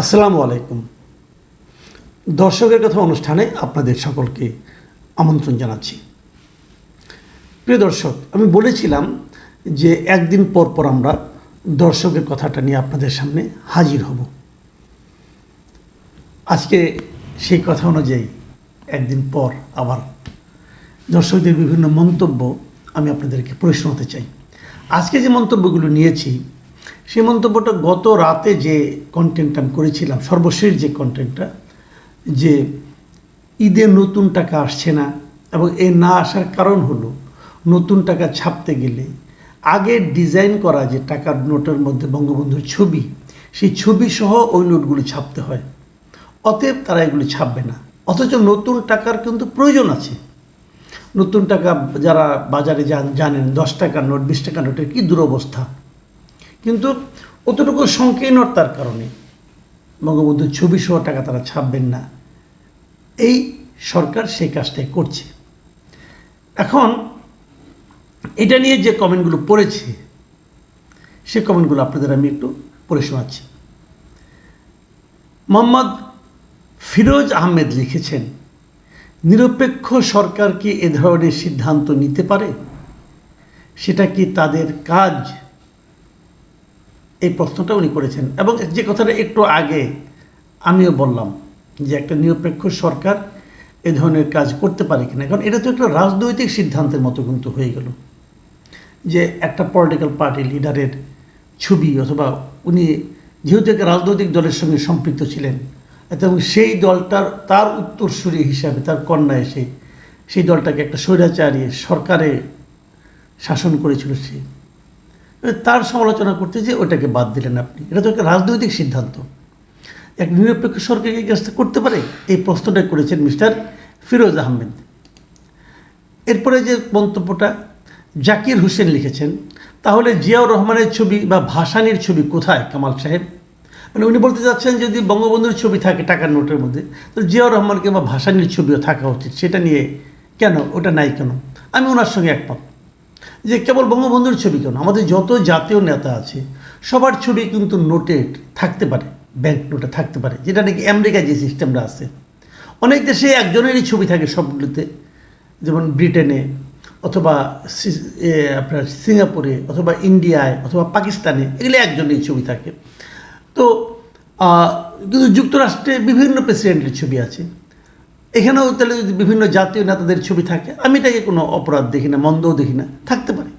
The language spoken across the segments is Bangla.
আসসালামু আলাইকুম। দর্শকের কথা অনুষ্ঠানে আপনাদের সকলকে আমন্ত্রণ জানাচ্ছি। প্রিয় দর্শক, আমি বলেছিলাম যে একদিন পর পর আমরা দর্শকের কথাটা নিয়ে আপনাদের সামনে হাজির হব। আজকে সেই কথা অনুযায়ী একদিন পর আবার দর্শকদের বিভিন্ন মন্তব্য আমি আপনাদেরকে প্রশ্ন হতে চাই। আজকে যে মন্তব্যগুলো নিয়েছি সেই মন্তব্যটা গত রাতে যে কন্টেন্টটা আমি করেছিলাম, সর্বশেষ যে কন্টেন্টটা যে ঈদে নতুন টাকা আসছে না এবং এ না আসার কারণ হলো নতুন টাকা ছাপতে গেলে আগে ডিজাইন করা যে টাকার নোটের মধ্যে বঙ্গবন্ধুর ছবি, সেই ছবি সহ ওই নোটগুলো ছাপতে হয়। অতএব তারা এগুলো ছাপবে না। অথচ নতুন টাকার কিন্তু প্রয়োজন আছে। নতুন টাকা যারা বাজারে জানেন, দশ টাকার নোট, বিশ টাকার নোটের কী দুরবস্থা? কিন্তু অতটুকু সংকীর্ণতার কারণে। বঙ্গবন্ধুর ছবি সহ টাকা তারা ছাপবেন না। এই সরকার সেই কাজটাই করছে। এখন এটা নিয়ে যে কমেন্টগুলো পড়েছে, সে কমেন্টগুলো আপনাদের আমি একটু পড়ে শোনাচ্ছি। মোহাম্মদ ফিরোজ আহমেদ লিখেছেন, নিরপেক্ষ সরকার কি এ ধরনের সিদ্ধান্ত নিতে পারে? সেটা কি তাদের কাজ এই প্রশ্নটা উনি করেছেন। এবং যে কথাটা একটু আগে আমিও বললাম যে একটা নিরপেক্ষ সরকার এ ধরনের কাজ করতে পারে কিনা। কারণ এটা তো একটা রাজনৈতিক সিদ্ধান্তের মতো কিন্তু হয়ে গেল। যে একটা পলিটিক্যাল পার্টি লিডারের ছবি অথবা উনি যেহেতু একটা রাজনৈতিক দলের সঙ্গে সম্পৃক্ত ছিলেন এবং সেই দলটার তার উত্তরসূরি হিসাবে, তার কন্যা এসে সেই দলটাকে একটা স্বৈরাচারী সরকারে শাসন করেছিল সে। তার সমালোচনা করতে যে ওটাকে বাদ দিলেন আপনি। এটা তো একটা রাজনৈতিক সিদ্ধান্ত। এক নিরপেক্ষ সরকারকে কাজটা করতে পারে? এই প্রশ্নটা করেছেন মিস্টার ফিরোজ আহমেদ। এরপরে যে মন্তব্যটা জাকির হোসেন লিখেছেন, তাহলে জিয়াউর রহমানের ছবি বা ভাসানির ছবি কোথায়, কামাল সাহেব? মানে উনি বলতে চাচ্ছেন যদি বঙ্গবন্ধুর ছবি থাকে টাকার নোটের মধ্যে, তো জিয়াউর রহমানকে বা ভাসানির ছবিও থাকা উচিত। সেটা নিয়ে কেন? ওটা নাই কেন? আমি ওনার সঙ্গে একমত। যে কেবল বঙ্গবন্ধুর ছবি কেন? আমাদের যত জাতীয় নেতা আছে, সবার ছবি কিন্তু নোটে থাকতে পারে ব্যাংক নোটে থাকতে পারে, যেটা নাকি আমেরিকায় যে সিস্টেমটা আছে। অনেক দেশে একজনেরই ছবি থাকে সবগুলোতে, যেমন ব্রিটেনে, অথবা আপনার সিঙ্গাপুরে, অথবা ইন্ডিয়ায়, অথবা পাকিস্তানে, এগুলো একজনেরই ছবি থাকে। তো কিন্তু যুক্তরাষ্ট্রে বিভিন্ন প্রেসিডেন্টের ছবি আছে। এখানেও তাহলে যদি বিভিন্ন জাতীয় নেতাদের ছবি থাকে, আমি এটাকে কোনো অপরাধ দেখি না, মন্দও দেখি না, থাকতে পারে।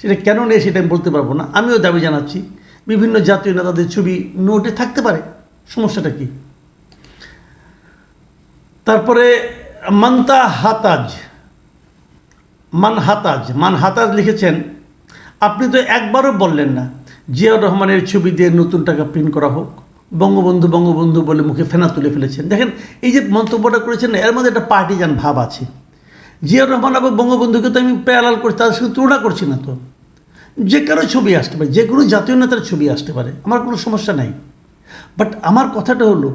সেটা কেন নেই সেটা আমি বলতে পারব না। আমিও দাবি জানাচ্ছি, বিভিন্ন জাতীয় নেতাদের ছবি নোটে থাকতে পারে। সমস্যাটা কি? তারপরে মান্তা হাতাজ মান হাতাজ মান হাতাজ লিখেছেন, আপনি তো একবারও বললেন না, জিয়াউর রহমানের ছবি দিয়ে নতুন টাকা প্রিন্ট করা হোক। বঙ্গবন্ধু বঙ্গবন্ধু বলে মুখে ফেনা তুলে ফেলেছেন। দেখেন, এই যে মন্তব্যটা করেছেন, এর মধ্যে একটা পার্টিজান ভাব আছে। জিয়াউর রহমান এবং বঙ্গবন্ধুকে তো আমি প্যারাল করছি তাদের সঙ্গে তুলনা করছি না তো। যে কারও ছবি আসতে পারে, যে কোনো জাতীয় নেতার ছবি আসতে পারে, আমার কোনো সমস্যা নাই। বাট আমার কথাটা হলো,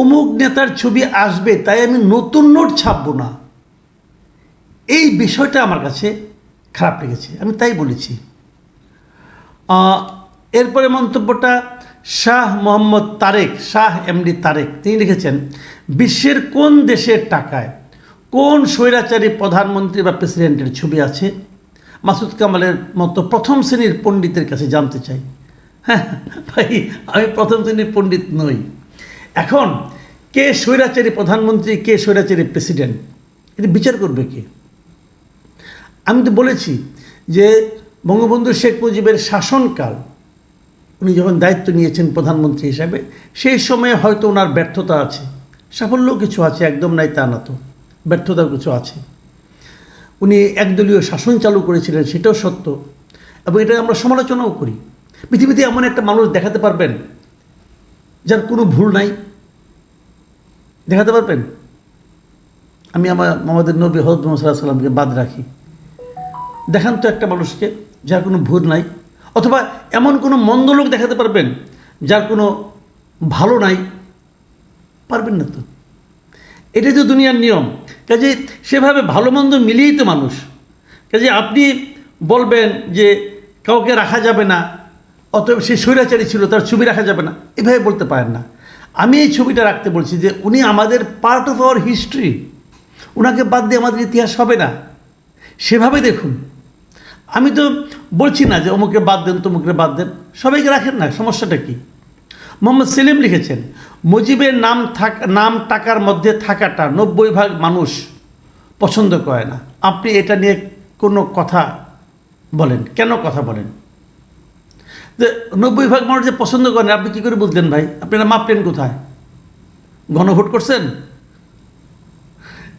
অমুক নেতার ছবি আসবে, তাই আমি নতুন নোট ছাপবো না। এই বিষয়টা আমার কাছে খারাপ লেগেছে, আমি তাই বলেছি। এরপরে মন্তব্যটা শাহ মোহাম্মদ তারেক, শাহ এমডি তারেক। তিনি লিখেছেন, বিশ্বের কোন দেশের টাকায় কোন স্বৈরাচারী প্রধানমন্ত্রী বা প্রেসিডেন্টের ছবি আছে? মাসুদ কামালের মতো প্রথম শ্রেণির পণ্ডিতের কাছে জানতে চাই। হ্যাঁ ভাই, আমি প্রথম শ্রেণির পণ্ডিত নই। এখন, কে স্বৈরাচারী প্রধানমন্ত্রী, কে স্বৈরাচারী প্রেসিডেন্ট? এটা বিচার করবে কে? আমি তো বলেছি যে বঙ্গবন্ধু শেখ মুজিবের শাসনকাল উনি যখন দায়িত্ব নিয়েছেন প্রধানমন্ত্রী হিসাবে, সেই সময়ে হয়তো ওনার ব্যর্থতা আছে। সাফল্য কিছু আছে, একদম নাই তা না তো। ব্যর্থতাও কিছু আছে। উনি একদলীয় শাসন চালু করেছিলেন, সেটাও সত্য। এবং এটা আমরা সমালোচনাও করি। পৃথিবীতে এমন একটা মানুষ দেখাতে পারবেন, যার কোনো ভুল নাই। দেখাতে পারবেন? আমি আমার আমাদের নবী হজরত মোহাম্মদ সাল্লাহ সাল্লামকে বাদ রাখি। দেখান তো একটা মানুষকে, যার কোনো ভুল নাই। অথবা এমন কোনো মন্দ লোক দেখাতে পারবেন যার কোনো ভালো নাই, পারবেন না তো। এটাই তো দুনিয়ার নিয়ম। কাজে সেভাবে ভালো মন্দ মিলিয়েই তো মানুষ। কাজে আপনি বলবেন যে কাউকে রাখা যাবে না, অতএব সে স্বৈরাচারী ছিল, তার ছবি রাখা যাবে না। এভাবে বলতে পারেন না। আমি এই ছবিটা রাখতে বলছি যে উনি আমাদের পার্ট অফ আওয়ার হিস্ট্রি ওনাকে বাদ দিয়ে আমাদের ইতিহাস হবে না। সেভাবে দেখুন। আমি তো বলছি না যে অমুকে বাদ দেন তমুকে বাদ দেন। সবাইকে রাখেন না, সমস্যাটা কি? মোহাম্মদ সেলিম লিখেছেন, মুজিবের নাম থাক, নাম টাকার মধ্যে থাকাটা নব্বই ভাগ মানুষ পছন্দ করে না। আপনি এটা নিয়ে কোনো কথা বলেন, কেন কথা বলেন? যে নব্বই ভাগ মানুষ যে পছন্দ করেন আপনি কী করে বুঝলেন ভাই? আপনারা মাপলেন কোথায়? গণভোট করছেন?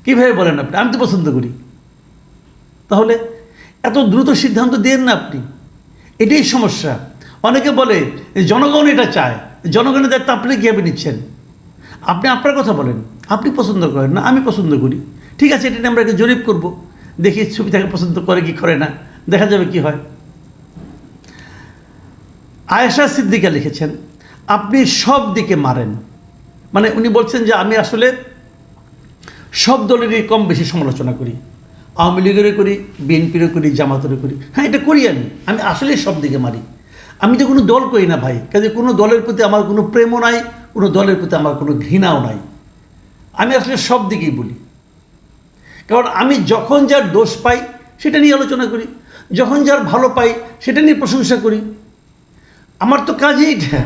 কীভাবে বলেন আপনি? আমি তো পছন্দ করি। তাহলে এত দ্রুত সিদ্ধান্ত দেন না আপনি। এটাই সমস্যা। অনেকে বলে, জনগণ এটা চায়, জনগণের দায়িত্ব আপনি কীভাবে নিচ্ছেন? আপনি আপনার কথা বলেন, আপনি পছন্দ করেন না, আমি পছন্দ করি। ঠিক আছে, এটা নিয়ে আমরা একটা জরিপ করব, দেখি ছবি তাকে পছন্দ করে কি করে না, দেখা যাবে কি হয়। আয়েশা সিদ্দিকা লিখেছেন, আপনি সব দিকে মারেন। মানে উনি বলছেন যে, আমি আসলে সব দলেরই কম বেশি সমালোচনা করি। আওয়ামী লীগেরও করি, বিএনপিরও করি, জামাতেরও করি। হ্যাঁ এটা করি আমি। আমি আসলেই সব দিকে মারি। আমি তো কোনো দল করি না ভাই। কাজে কোনো দলের প্রতি আমার কোনো প্রেমও নাই, কোনো দলের প্রতি আমার কোনো ঘৃণাও নাই। আমি আসলে সব দিকেই বলি। কারণ আমি যখন যার দোষ পাই, সেটা নিয়ে আলোচনা করি। যখন যার ভালো পাই, সেটা নিয়ে প্রশংসা করি। আমার তো কাজই এটা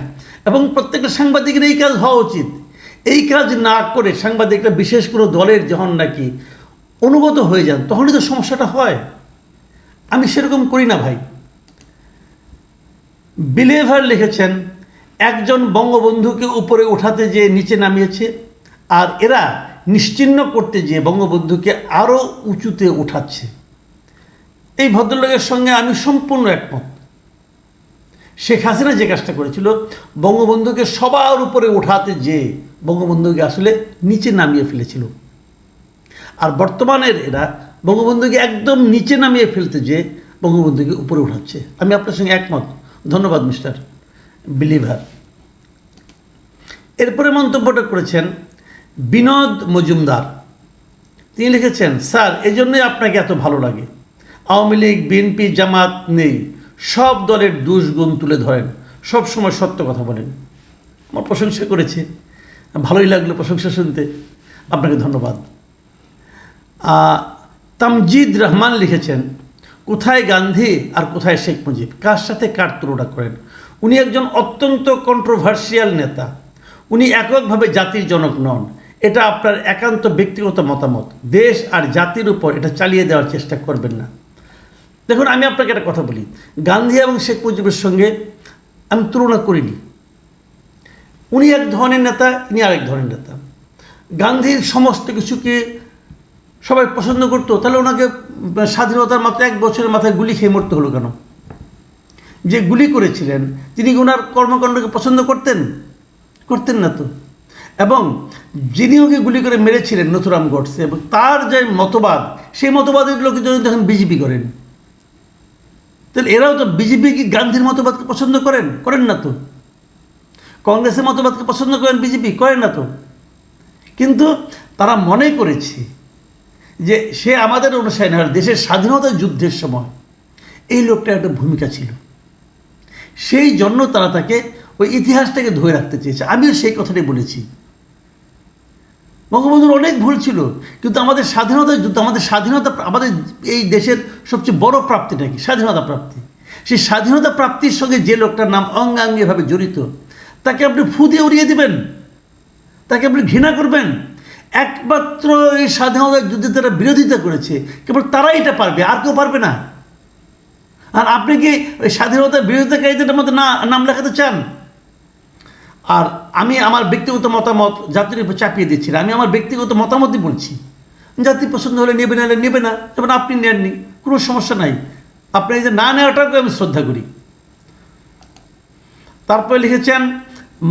এবং প্রত্যেকটা সাংবাদিকের এই কাজ হওয়া উচিত। এই কাজ না করে সাংবাদিকরা বিশেষ কোনো দলের যখন নাকি অনুগত হয়ে যান, তখনই তো সমস্যাটা হয়। আমি সেরকম করি না ভাই। বিলেভার লিখেছেন, একজন বঙ্গবন্ধুকে উপরে ওঠাতে যে নিচে নামিয়েছে, আর এরা নিশ্চিহ্ন করতে যে বঙ্গবন্ধুকে আরও উঁচুতে উঠাচ্ছে এই ভদ্রলোকের সঙ্গে আমি সম্পূর্ণ একমত। শেখ হাসিনা যে কাজটা করেছিল, বঙ্গবন্ধুকে সবার উপরে ওঠাতে যে বঙ্গবন্ধুকে আসলে নিচে নামিয়ে ফেলেছিল। আর বর্তমানের এরা বঙ্গবন্ধুকে একদম নিচে নামিয়ে ফেলতে যে বঙ্গবন্ধুকে উপরে উঠাচ্ছে। আমি আপনার সঙ্গে একমত। ধন্যবাদ, মিস্টার বিলিভার। এরপরে মন্তব্যটা করেছেন বিনোদ মজুমদার। তিনি লিখেছেন, স্যার এই জন্যই আপনাকে এত ভালো লাগে। আওয়ামী লীগ, বিএনপি, জামাত নেই। সব দলের দুষ্গুণ তুলে ধরেন। সব সময় সত্য কথা বলেন। আমার প্রশংসা করেছে। ভালোই লাগল প্রশংসা শুনতে। আপনাকে ধন্যবাদ। তামজিদ রহমান লিখেছেন, কোথায় গান্ধী আর কোথায় শেখ মুজিব? কার সাথে কার তুলনা করেন? উনি একজন অত্যন্ত কন্ট্রোভার্সিয়াল নেতা। উনি এককভাবে জাতির জনক নন। এটা আপনার একান্ত ব্যক্তিগত মতামত। দেশ আর জাতির উপর এটা চালিয়ে দেওয়ার চেষ্টা করবেন না। দেখুন, আমি আপনাকে একটা কথা বলি। গান্ধী এবং শেখ মুজিবের সঙ্গে আমি তুলনা করিনি। উনি এক ধরনের নেতা, ইনি আরেক ধরনের নেতা। গান্ধীর সমস্ত কিছুকে সবাই পছন্দ করতো, তাহলে ওনাকে স্বাধীনতার মাত্র এক বছরের মাথায় গুলি খেয়ে মরতে হলো কেন? যে গুলি করেছিলেন, তিনি কি ওনার কর্মকাণ্ডকে পছন্দ করতেন? করতেন না তো। এবং যিনি ওকে গুলি করে মেরেছিলেন নথুরাম গডসে, এবং তার যে মতবাদ, সেই মতবাদের লোক যদি দেখেন বিজেপি করেন। তাহলে এরাও তো বিজেপি কি গান্ধীর মতবাদকে পছন্দ করেন? করেন না তো। কংগ্রেসের মতবাদকে পছন্দ করেন বিজেপি? করেন না তো। কিন্তু তারা মনে করেছে যে সে আমাদের অনুসারী না, দেশের স্বাধীনতা যুদ্ধের সময় এই লোকটার একটা ভূমিকা ছিল। সেই জন্য তারা তাকে ওই ইতিহাসটাকে ধরে রাখতে চেয়েছে। আমিও সেই কথাটাই বলেছি। বঙ্গবন্ধুর অনেক ভুল ছিল, কিন্তু আমাদের স্বাধীনতা যুদ্ধ, আমাদের স্বাধীনতা, আমাদের এই দেশের সবচেয়ে বড় প্রাপ্তিটা কি? স্বাধীনতা প্রাপ্তি। সেই স্বাধীনতা প্রাপ্তির সঙ্গে যে লোকটার নাম অঙ্গাঙ্গিভাবে জড়িত, তাকে আপনি ফু দিয়ে উড়িয়ে দেবেন, তাকে আপনি ঘৃণা করবেন একমাত্র এই স্বাধীনতা যুদ্ধে তারা বিরোধিতা করেছে, কেবল তারাই এটা পারবে, আর কেউ পারবে না। আর আপনি কি ওই স্বাধীনতার বিরোধিতাকারীদের মধ্যে না, নাম লেখাতে চান? আর আমি আমার ব্যক্তিগত মতামত জাতির উপর চাপিয়ে দিচ্ছি আমি আমার ব্যক্তিগত মতামতই বলছি। জাতি পছন্দ হলে নেবে না হলে নেবে না, যেমন আপনি নেননি, কোনো সমস্যা নাই। আপনি যে না নেওয়াটাকে আমি শ্রদ্ধা করি। তারপরে লিখেছেন,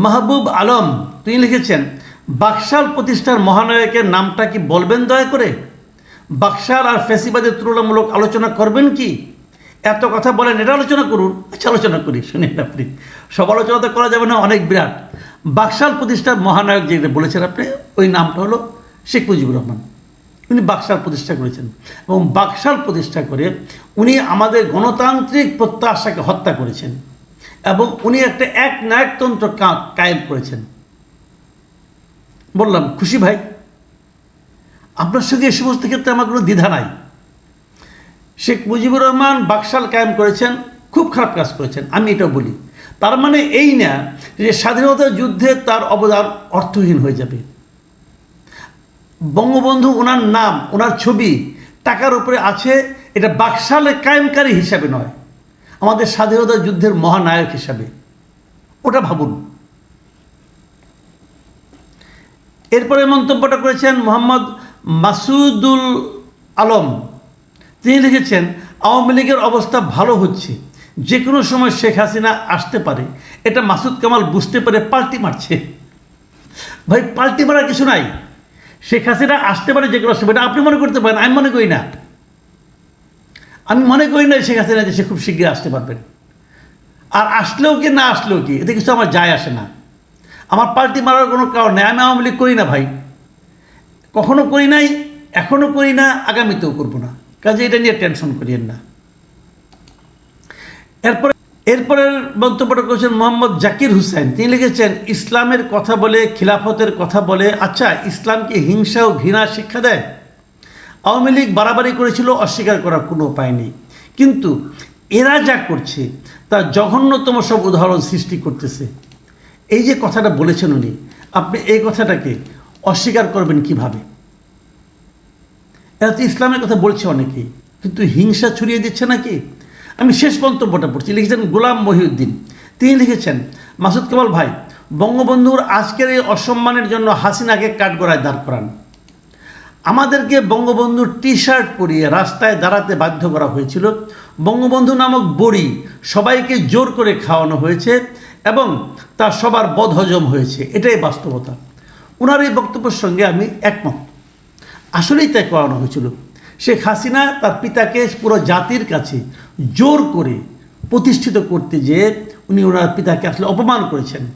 মাহবুব আলম, তিনি লিখেছেন বাকশাল প্রতিষ্ঠার মহানায়কের নামটা কি বলবেন দয়া করে? বাকশাল আর ফেসিবাদের তুলনামূলক আলোচনা করবেন কি? এত কথা বলেন, এটা আলোচনা করুন। আচ্ছা আলোচনা করি, শুনেন আপনি। সব আলোচনা তো করা যাবে না, অনেক বিরাট। বাকশাল প্রতিষ্ঠার মহানায়ক যেটা বলেছেন আপনি, ওই নামটা হলো শেখ মুজিবুর রহমান। উনি বাকশাল প্রতিষ্ঠা করেছেন এবং বাকশাল প্রতিষ্ঠা করে উনি আমাদের গণতান্ত্রিক প্রত্যাশাকে হত্যা করেছেন এবং উনি একটা এক নায়কতন্ত্র কায়েম করেছেন। বললাম, খুশি ভাই, আপনার সঙ্গে এই সমস্ত ক্ষেত্রে আমার কোনো দ্বিধা নাই। শেখ মুজিবুর রহমান বাকশাল কায়েম করেছেন, খুব খারাপ কাজ করেছেন, আমি এটা বলি। তার মানে এই না যে স্বাধীনতা যুদ্ধে তার অবদান অর্থহীন হয়ে যাবে। বঙ্গবন্ধু ওনার নাম, ওনার ছবি, টাকার উপরে আছে, এটা বাকশালে কায়েমকারী হিসাবে নয়, আমাদের স্বাধীনতা যুদ্ধের মহানায়ক হিসাবে। ওটা ভাবুন। এরপরে মন্তব্যটা করেছেন মোহাম্মদ মাসুদুল আলম। তিনি লিখেছেন, আওয়ামী লীগের অবস্থা ভালো হচ্ছে। যে কোনো সময় শেখ হাসিনা আসতে পারে। এটা মাসুদ কামাল বুঝতে পারে পাল্টি মারছে। ভাই, পাল্টি মারার কিছু নাই। শেখ হাসিনা আসতে পারে যে কোনো সময়। এটা আপনি মনে করতে পারেন, আমি মনে করি না। আমি মনে করি না শেখ হাসিনা দেশে খুব শীঘ্রই আসতে পারবেন। আর আসলেও কি, না আসলেও কি, এতে কিছু আমার যায় আসে না। আমার পাল্টি মারার কোনো কারণ নেই। আমি আওয়ামী লীগ করি না ভাই। কখনো করি নাই এখনও করি না, আগামীতেও করব না। কাজে এটা নিয়ে টেনশন করিয়েন না। এরপরে এরপরের মন্তব্যটা করেছেন মোহাম্মদ জাকির হুসাইন। তিনি লিখেছেন, ইসলামের কথা বলে, খিলাফতের কথা বলে আচ্ছা ইসলামকে হিংসা ও ঘৃণা শিক্ষা দেয়? আওয়ামী লীগ বাড়াবাড়ি করেছিল, অস্বীকার করার কোনো উপায় নেই। কিন্তু এরা যা করছে তা জঘন্যতম সব উদাহরণ সৃষ্টি করতেছে। এই যে কথাটা বলেছেন উনি, আপনি এই কথাটাকে অস্বীকার করবেন কীভাবে? এরা তো ইসলামের কথা বলছে অনেকেই কিন্তু হিংসা ছড়িয়ে দিচ্ছে নাকি? আমি শেষ মন্তব্যটা পড়ছি। লিখেছেন গোলাম মহিউদ্দিন। তিনি লিখেছেন, মাসুদ কেবল ভাই, বঙ্গবন্ধুর আজকের এই অসম্মানের জন্য হাসিনাকে কাঠগড়ায় দাঁড় করান। আমাদেরকে বঙ্গবন্ধুর টি শার্ট পরিয়ে রাস্তায় দাঁড়াতে বাধ্য করা হয়েছিল। বঙ্গবন্ধু নামক বড়ি সবাইকে জোর করে খাওয়ানো হয়েছে। এবং তা সবার বদহজম হয়েছে। এটাই বাস্তবতা। ওনার এই বক্তব্যের সঙ্গে আমি একমত। আসলেই তাই করানো হয়েছিল। শেখ হাসিনা তার পিতাকে পুরো জাতির কাছে জোর করে প্রতিষ্ঠিত করতে যেয়ে উনি ওনার পিতাকে আসলে অপমান করেছেন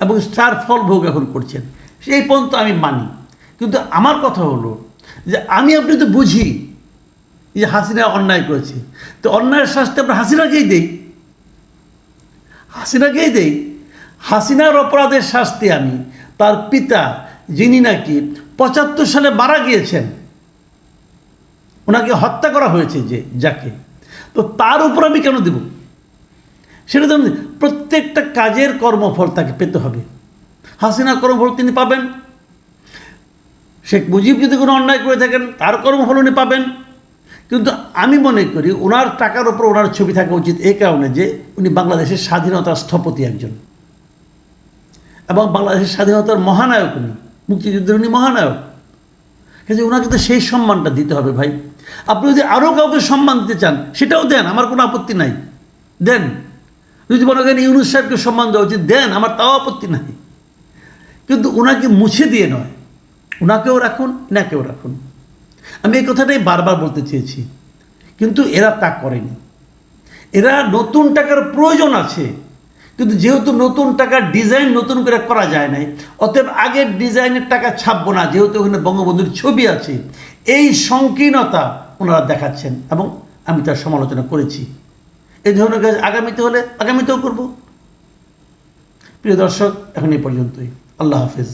এবং স্টার ফল ভোগ এখন করছেন। সেই পর্যন্ত আমি মানি। কিন্তু আমার কথা হলো যে আমি আপনি তো বুঝি যে হাসিনা অন্যায় করেছে। তো অন্যায়ের শাস্তি আমরা হাসিনাকেই দেই। হাসিনাকেই দেই। হাসিনার অপরাধের শাস্তি আমি। তার পিতা, যিনি নাকি পঁচাত্তর সালে মারা গিয়েছেন, ওনাকে হত্যা করা হয়েছে যে, যাকে। তো তার উপর আমি কেন দেব? সেটা তো প্রত্যেকটা কাজের কর্মফল তাকে পেতে হবে। হাসিনা কর্মফল তিনি পাবেন। শেখ মুজিব যদি কোনো অন্যায় করে থাকেন, তার কর্মফল উনি পাবেন। কিন্তু আমি মনে করি ওনার টাকার ওপর ওনার ছবি থাকা উচিত এই কারণে যে উনি বাংলাদেশের স্বাধীনতার স্থপতি একজন। এবং বাংলাদেশের স্বাধীনতার মহানায়ক উনি, মুক্তিযুদ্ধের উনি মহানায়ক। কাজে ওনাকে তো সেই সম্মানটা দিতে হবে ভাই। আপনি যদি আরও কাউকে সম্মান দিতে চান, সেটাও দেন, আমার কোনো আপত্তি নাই। দেন। যদি মনে করেন ইউনুস সাহেবকে সম্মান দেওয়া উচিত, দেন, আমার তাও আপত্তি নাই। কিন্তু ওনাকে মুছে দিয়ে নয়। ওনাকেও রাখুন, এনাকেও রাখুন। আমি এই কথাটাই বারবার বলতে চেয়েছি। কিন্তু এরা তা করেনি। এরা নতুন টাকার প্রয়োজন আছে। কিন্তু যেহেতু নতুন টাকার ডিজাইন নতুন করে করা যায় নাই, অতএব আগের ডিজাইনের টাকা ছাপবো না, যেহেতু ওখানে বঙ্গবন্ধুর ছবি আছে। এই সংকীর্ণতা ওনারা দেখাচ্ছেন এবং আমি তার সমালোচনা করেছি। এই ধরনের কাজ আগামীতে হলে আগামীতেও করব। প্রিয় দর্শক, এখন এই পর্যন্তই। আল্লাহ হাফেজ।